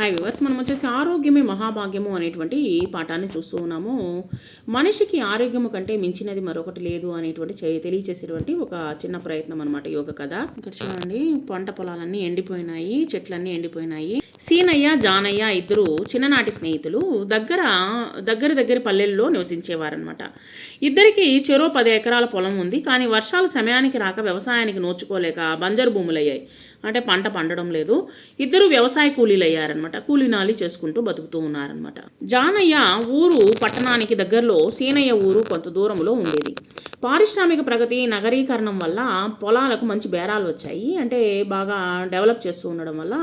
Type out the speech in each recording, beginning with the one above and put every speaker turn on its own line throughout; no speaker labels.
Hi viewers మనం వచ్చేసి ఆరోగ్యమే మహాభాగ్యము అనేటువంటి పాఠాన్ని చూస్తూ ఉన్నాము. మనిషికి ఆరోగ్యము కంటే మించినది మరొకటి లేదు అనేటువంటి చే- తెలియచేసేటువంటి ఒక చిన్న ప్రయత్నం అనమాట యోగ కథ. ఇక్కడ చూడండి. పంట పొలాలన్నీ ఎండిపోయినాయి చెట్లన్నీ ఎండిపోయినాయి. సీనయ్య జానయ్య ఇద్దరు చిన్ననాటి స్నేహితులు దగ్గర దగ్గర దగ్గర పల్లెల్లో నివసించేవారనమాట ఇద్దరికి చెరో పది ఎకరాల పొలం ఉంది. కానీ వర్షాలు సమయానికి రాక వ్యవసాయానికి నోచుకోలేక బంజరు భూములయ్యాయి. అంటే పంట పండడం లేదు. ఇద్దరు వ్యవసాయ కూలీలు అయ్యారనమాట కూలీనాలి చేసుకుంటూ బతుకుతూ ఉన్నారనమాట జానయ్య ఊరు పట్టణానికి దగ్గరలో సీనయ్య ఊరు కొంత దూరంలో ఉండేది. పారిశ్రామిక ప్రగతి నగరీకరణం వల్ల పొలాలకు మంచి బేరాలు వచ్చాయి. అంటే బాగా డెవలప్ చేస్తూ ఉండడం వల్ల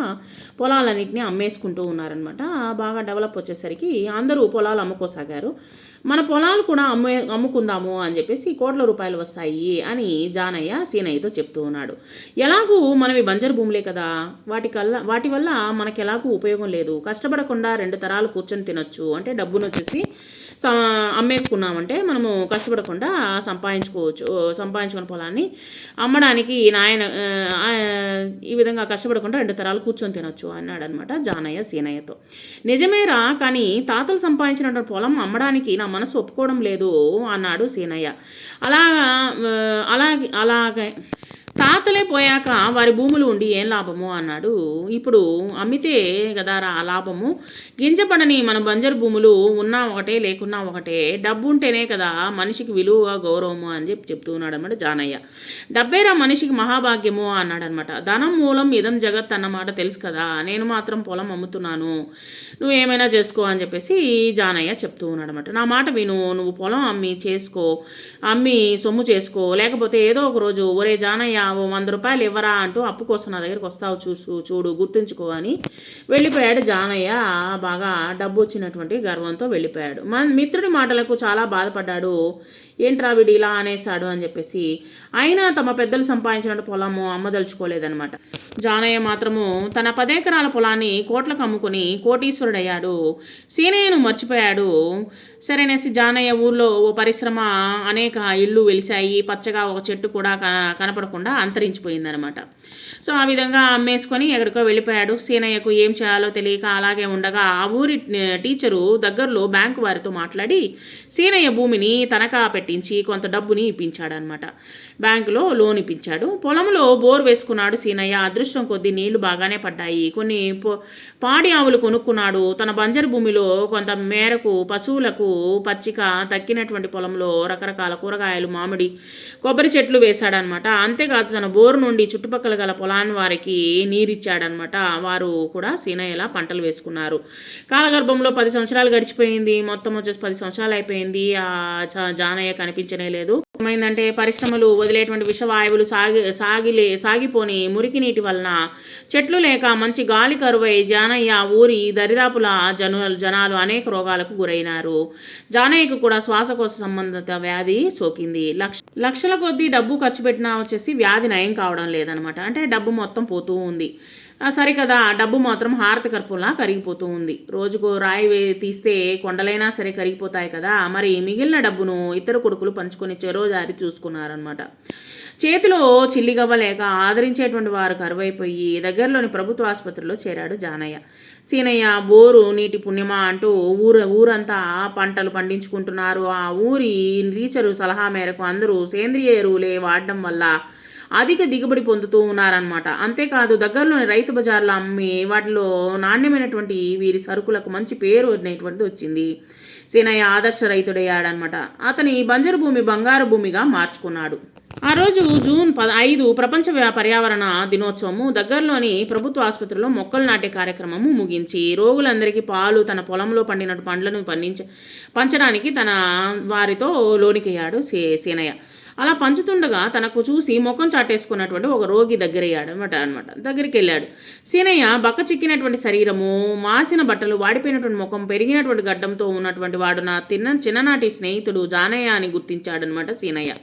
పొలాలన్నింటినీ అమ్మేసుకుంటూ ఉన్నారనమాట బాగా డెవలప్ వచ్చేసరికి అందరూ పొలాలు అమ్ముకోసాగారు. మన పొలాలు కూడా అమ్మే అమ్ముకుందాము అని చెప్పేసి కోట్ల రూపాయలు వస్తాయి అని జానయ్య సీనయ్యతో చెప్తూ ఉన్నాడు. ఎలాగూ మనవి బంజరు భూములే కదా. వాటికల్లా వాటి వల్ల మనకి ఎలాగూ ఉపయోగం లేదు. కష్టపడకుండా రెండు తరాలు కూర్చొని తినొచ్చు అంటే డబ్బును వచ్చేసి అమ్మేసుకున్నామంటే మనము కష్టపడకుండా సంపాదించుకోవచ్చు సంపాదించుకున్న పొలాన్ని అమ్మడానికి నాయన ఈ విధంగా కష్టపడకుండా రెండు తరాలు కూర్చొని తినొచ్చు అన్నాడు అనమాట జానయ్య సీనయ్యతో. నిజమేరా కానీ తాతలు సంపాదించిన పొలం అమ్మడానికి నా మనసు ఒప్పుకోవడం లేదు అన్నాడు సీనయ్య. అలాగా అలాగే అలాగే తాతలే పోయాక వారి భూములు ఉండి ఏం లాభము అన్నాడు. ఇప్పుడు అమ్మితే కదా రా లాభము. గింజపడని మన బంజరు భూములు ఉన్నా ఒకటే లేకున్నా ఒకటే. డబ్బు ఉంటేనే కదా మనిషికి విలువ గౌరవము అని చెప్పి చెప్తూ ఉన్నాడు అనమాట జానయ్య డబ్బేరా మనిషికి మహాభాగ్యము అన్నాడు అనమాట ధనం మూలం ఇదం జగత్ అన్నమాట తెలుసు కదా. నేను మాత్రం పొలం అమ్ముతున్నాను. నువ్వు ఏమైనా చేసుకో అని చెప్పేసి జానయ్య చెప్తూ ఉన్నాడు అనమాట నా మాట విను. నువ్వు పొలం అమ్మి చేసుకో. అమ్మి సొమ్ము చేసుకో. లేకపోతే ఏదో ఒక రోజు ఒరే జానయ్య ఓ వంద రూపాయలు ఇవ్వరా అంటూ అప్పు కోసం నా దగ్గరికి వస్తావు చూసు చూడు గుర్తుంచుకో అని వెళ్ళిపోయాడు జానయ్య. బాగా డబ్బు వచ్చినటువంటి గర్వంతో వెళ్ళిపోయాడు. మన మిత్రుడి మాటలకు చాలా బాధపడ్డాడు. ఏంట్రా వీడు ఇలా అనేసాడు అని చెప్పేసి. అయినా తమ పెద్దలు సంపాదించిన పొలము అమ్మదలుచుకోలేదనమాట జానయ్య మాత్రము తన పదేకరాల పొలాన్ని కోట్లకు అమ్ముకుని కోటీశ్వరుడయ్యాడు. సీనయ్యను మర్చిపోయాడు. సరేనేసి జానయ్య ఊర్లో ఓ పరిశ్రమ అనేక ఇళ్ళు వెలిశాయి. పచ్చగా ఒక చెట్టు కూడా క- కనపడకుండా అంతరించిపోయిందనమాట. సో ఆ విధంగా అమ్మేసుకొని ఎక్కడికో వెళ్ళిపోయాడు. సీనయ్యకు ఏం చేయాలో తెలియక అలాగే ఉండగా ఆ ఊరి టీచరు దగ్గరలో బ్యాంకు వారితో మాట్లాడి సీనయ్య భూమిని తనఖా పెట్టించి కొంత డబ్బుని ఇప్పించాడనమాట. బ్యాంకులో లోన్ ఇప్పించాడు. పొలంలో బోర్ వేసుకున్నాడు సీనయ్య. అదృష్టం కొద్దీ నీళ్ళు బాగానే పడ్డాయి. కొన్ని పాడి ఆవులు కొనుక్కున్నాడు. తన బంజరు భూమిలో కొంత మేరకు పశువులకు పచ్చిక తక్కినటువంటి పొలంలో రకరకాల కూరగాయలు మామిడి కొబ్బరి చెట్లు వేశాడనమాట. అంతేకాదు తన బోరు నుండి చుట్టుపక్కల గల పొలాన్ని వారికి నీరిచ్చాడనమాట వారు కూడా సీనయ్యలా పంటలు వేసుకున్నారు. కాలగర్భంలో పది సంవత్సరాలు గడిచిపోయింది. మొత్తం వచ్చేసి పది సంవత్సరాలు అయిపోయింది. ఆ జా- జానయ్య కనిపించనే లేదు. ఏమైందంటే పరిశ్రమలు వదిలేటువంటి విషవాయువులు సాగి సాగిలే సాగిపోని మురికి నీటి వలన చెట్లు లేక మంచి గాలి కరువై జానయ్య ఊరి దరిదాపుల జను జనాలు అనేక రోగాలకు గురైనారు. జానయ్యకు కూడా శ్వాసకోశ సంబంధిత వ్యాధి సోకింది. లక్ష లక్షల కొద్దీ డబ్బు ఖర్చు పెట్టినా వచ్చేసి వ్యాధి నయం కావడం లేదనమాట. అంటే డబ్బు మొత్తం పోతూ ఉంది. సరే కదా డబ్బు మాత్రం హారతి కర్పూలా కరిగిపోతూ ఉంది. రోజుకు రాయి తీస్తే కొండలైనా సరే కరిగిపోతాయి కదా. మరి మిగిలిన డబ్బును ఇతర కొడుకులు పంచుకొని చెరోజారి చూసుకున్నారనమాట చేతిలో చిల్లిగవ్వలేక ఆదరించేటువంటి వారు కరువైపోయి దగ్గరలోని ప్రభుత్వ ఆసుపత్రిలో చేరాడు జానయ్య. సీనయ్య బోరు నీటి పుణ్యమా అంటూ ఊరు ఊరంతా పంటలు పండించుకుంటున్నారు. ఆ ఊరి రీచరు సలహా మేరకు అందరూ సేంద్రియ ఎరువులే వాడడం వల్ల అధిక దిగుబడి పొందుతూ ఉన్నారనమాట అంతేకాదు దగ్గరలోని రైతు బజార్లో అమ్మి వాటిలో నాణ్యమైనటువంటి వీరి సరుకులకు మంచి పేరు అనేటువంటిది వచ్చింది. సీనయ్య ఆదర్శ రైతుడయ్యాడనమాట అతని బంజరు భూమి బంగారు భూమిగా మార్చుకున్నాడు. ఆ రోజు జూన్ పద ఐదు ప్రపంచ పర్యావరణ దినోత్సవము దగ్గరలోని ప్రభుత్వ ఆసుపత్రిలో మొక్కలు నాటే కార్యక్రమము ముగించి రోగులందరికీ పాలు తన పొలంలో పండిన పండ్లను పండించ పంచడానికి తన వారితో లోనికయ్యాడు సే సీనయ్య. అలా పంచుతుండగా తనకు చూసి ముఖం చాటేసుకున్నటువంటి ఒక రోగి దగ్గరయ్యాడు అనమాట అనమాట. దగ్గరికి వెళ్ళాడు సీనయ్య బక్క చిక్కినటువంటి శరీరము మాసిన బట్టలు వాడిపోయినటువంటి ముఖం పెరిగినటువంటి గడ్డంతో ఉన్నటువంటి వాడు నా తిన్న చిన్ననాటి స్నేహితుడు జానయ్య అని గుర్తించాడనమాట సీనయ్య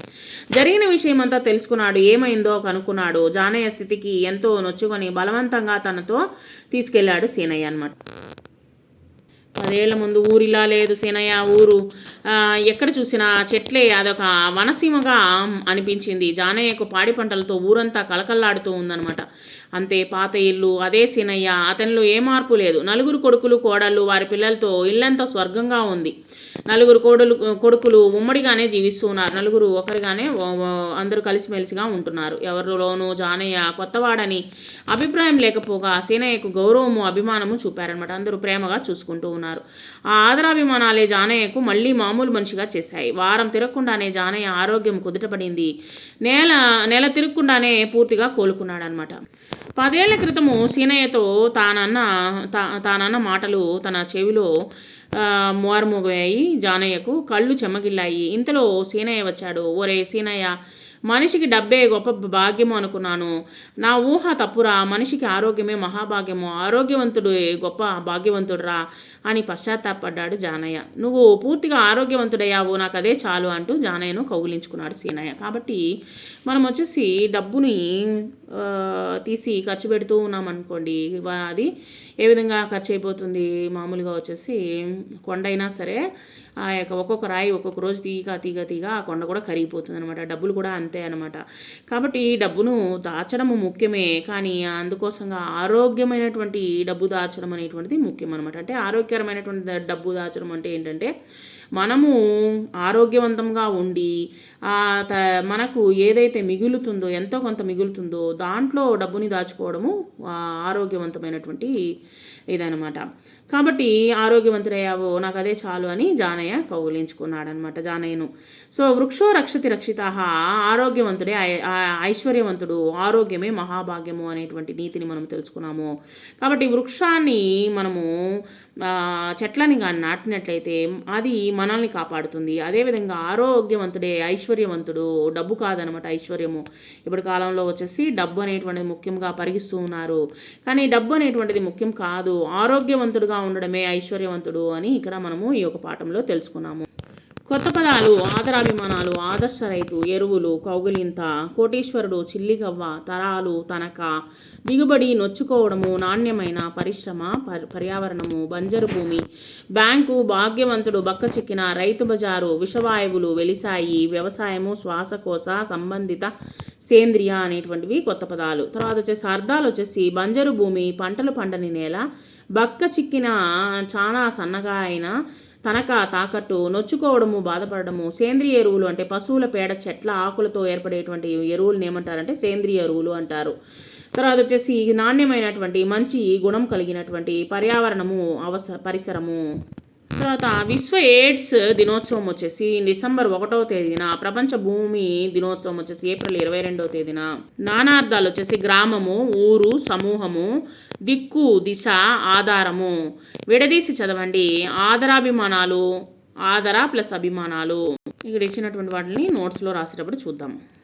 జరిగిన విషయం అంతా తెలుసుకున్నాడు ఏమైందో కనుక్కున్నాడు. జానయ్య స్థితికి ఎంతో నొచ్చుకొని బలవంతంగా తనతో తీసుకెళ్ళాడు సీనయ్య అనమాట. పదేళ్ళ ముందు ఊరిలా లేదు సీనయ్య ఊరు. ఎక్కడ చూసినా చెట్లే అదొక వనసీమగా అనిపించింది. జానయ్యకు పాడి పంటలతో ఊరంతా కలకల్లాడుతూ ఉందన్నమాట. అంతే పాత ఇల్లు అదే సీనయ్య అతనిలో ఏ మార్పు లేదు. నలుగురు కొడుకులు కోడళ్ళు వారి పిల్లలతో ఇల్లంతా స్వర్గంగా ఉంది. నలుగురు కోడలు కొడుకులు ఉమ్మడిగానే జీవిస్తూ ఉన్నారు. నలుగురు ఒకరిగానే అందరూ కలిసిమెలిసిగా ఉంటున్నారు. ఎవరిలోనూ జానయ్య కొత్తవాడని అభిప్రాయం లేకపోగా సీనయ్యకు గౌరవము అభిమానము చూపారనమాట అందరూ ప్రేమగా చూసుకుంటూ ఉన్నారు. ఆ ఆదరాభిమానాలే జానయ్యకు మళ్ళీ మామూలు మనిషిగా చేశాయి. వారం తిరగకుండానే జానయ్య ఆరోగ్యం కుదుటపడింది. నేల నెల తిరగకుండానే పూర్తిగా కోలుకున్నాడనమాట పదేళ్ళ క్రితము సీనయ్యతో తానన్న తా తానన్న మాటలు తన చెవిలో మోర్మోగాయి జానయ్యకు కళ్ళు చెమ్మగిల్లాయి ఇంతలో సీనయ్య వచ్చాడు. ఒరే సీనయ్య మనిషికి డబ్బే గొప్ప భాగ్యము అనుకున్నాను. నా ఊహ తప్పురా మనిషికి ఆరోగ్యమే మహాభాగ్యము. ఆరోగ్యవంతుడు గొప్ప భాగ్యవంతుడురా? అని పశ్చాత్తాపడ్డాడు జానయ్య. నువ్వు పూర్తిగా ఆరోగ్యవంతుడయ్యావు నాకు అదే చాలు అంటూ జానయ్యను కౌగిలించుకున్నాడు సీనయ్య. కాబట్టి మనం వచ్చేసి డబ్బుని తీసి ఖర్చు పెడుతూ ఉన్నామనుకోండి అది ఏ విధంగా ఖర్చు అయిపోతుంది? మామూలుగా వచ్చేసి కొండ అయినా సరే ఆ యొక్క ఒక్కొక్క రాయి ఒక్కొక్క రోజు తీగ తీగ తీగ ఆ కొండ కూడా కరిగిపోతుంది అనమాట డబ్బులు కూడా అంతే అనమాట కాబట్టి డబ్బును దాచడము ముఖ్యమే కానీ అందుకోసంగా ఆరోగ్యమైనటువంటి డబ్బు దాచడం అనేటువంటిది ముఖ్యం అనమాట అంటే ఆరోగ్యకరమైనటువంటి డబ్బు దాచడం అంటే ఏంటంటే మనము ఆరోగ్యవంతంగా ఉండి త మనకు ఏదైతే మిగులుతుందో ఎంతో కొంత మిగులుతుందో దాంట్లో డబ్బుని దాచుకోవడము ఆరోగ్యవంతమైనటువంటి ఇదనమాట కాబట్టి ఆరోగ్యవంతుడయ్యావో నాకు అదే చాలు అని జానయ్య కౌగులించుకున్నాడనమాట జానయ్యను. సో వృక్షో రక్షతి రక్షిత ఆరోగ్యవంతుడే ఐశ్వర్యవంతుడు ఆరోగ్యమే మహాభాగ్యము అనేటువంటి నీతిని మనం తెలుసుకున్నాము. కాబట్టి వృక్షాన్ని మనము చెట్లని కానీ నాటినట్లయితే అది మనల్ని కాపాడుతుంది. అదేవిధంగా ఆరోగ్యవంతుడే ఐశ్వర్యవంతుడు డబ్బు కాదనమాట ఐశ్వర్యము. ఇప్పుడు కాలంలో వచ్చేసి డబ్బు అనేటువంటిది ముఖ్యంగా పరిగిస్తూ ఉన్నారు. కానీ డబ్బు అనేటువంటిది ముఖ్యం కాదు. ఆరోగ్యవంతుడుగా ఉండడమే ఐశ్వర్యవంతుడు అని ఇక్కడ మనము ఈ యొక్క పాఠంలో తెలుసుకున్నాము. కొత్త పదాలు ఆదరాభిమానాలు ఆదర్శ రైతు ఎరువులు కౌగులింత కోటీశ్వరుడు చిల్లిగవ్వ తరాలు తనక దిగుబడి నొచ్చుకోవడము నాణ్యమైన పరిశ్రమ పర్యావరణము బంజరు భూమి బ్యాంకు భాగ్యవంతుడు బక్క చిక్కిన రైతు బజారు విషవాయువులు వెలిసాయి వ్యవసాయము శ్వాసకోశ సంబంధిత సేంద్రియ అనేటువంటివి కొత్త పదాలు. తర్వాత వచ్చేసి అర్థాలు వచ్చేసి బంజరు భూమి పంటలు పండని నేల బక్క చిక్కిన చాలా సన్నగా అయిన తనక తాకట్టు నొచ్చుకోవడము బాధపడము సేంద్రియ ఎరువులు అంటే పశువుల పేడ చెట్ల ఆకులతో ఏర్పడేటువంటి ఎరువులను ఏమంటారంటే సేంద్రియ ఎరువులు అంటారు. తర్వాత వచ్చేసి నాణ్యమైనటువంటి మంచి గుణం కలిగినటువంటి పర్యావరణము అవస పరిసరము. తర్వాత విశ్వ ఎయిడ్స్ దినోత్సవం వచ్చేసి డిసెంబర్ ఒకటవ తేదీన ప్రపంచ భూమి దినోత్సవం వచ్చేసి ఏప్రిల్ ఇరవై రెండవ తేదీన. నానార్థాలు వచ్చేసి గ్రామము ఊరు సమూహము దిక్కు దిశ ఆధారము. విడదీసి చదవండి. ఆదరాభిమానాలు ఆదర ప్లస్ అభిమానాలు. ఇక్కడ ఇచ్చినటువంటి వాటిని నోట్స్లో రాసేటప్పుడు చూద్దాం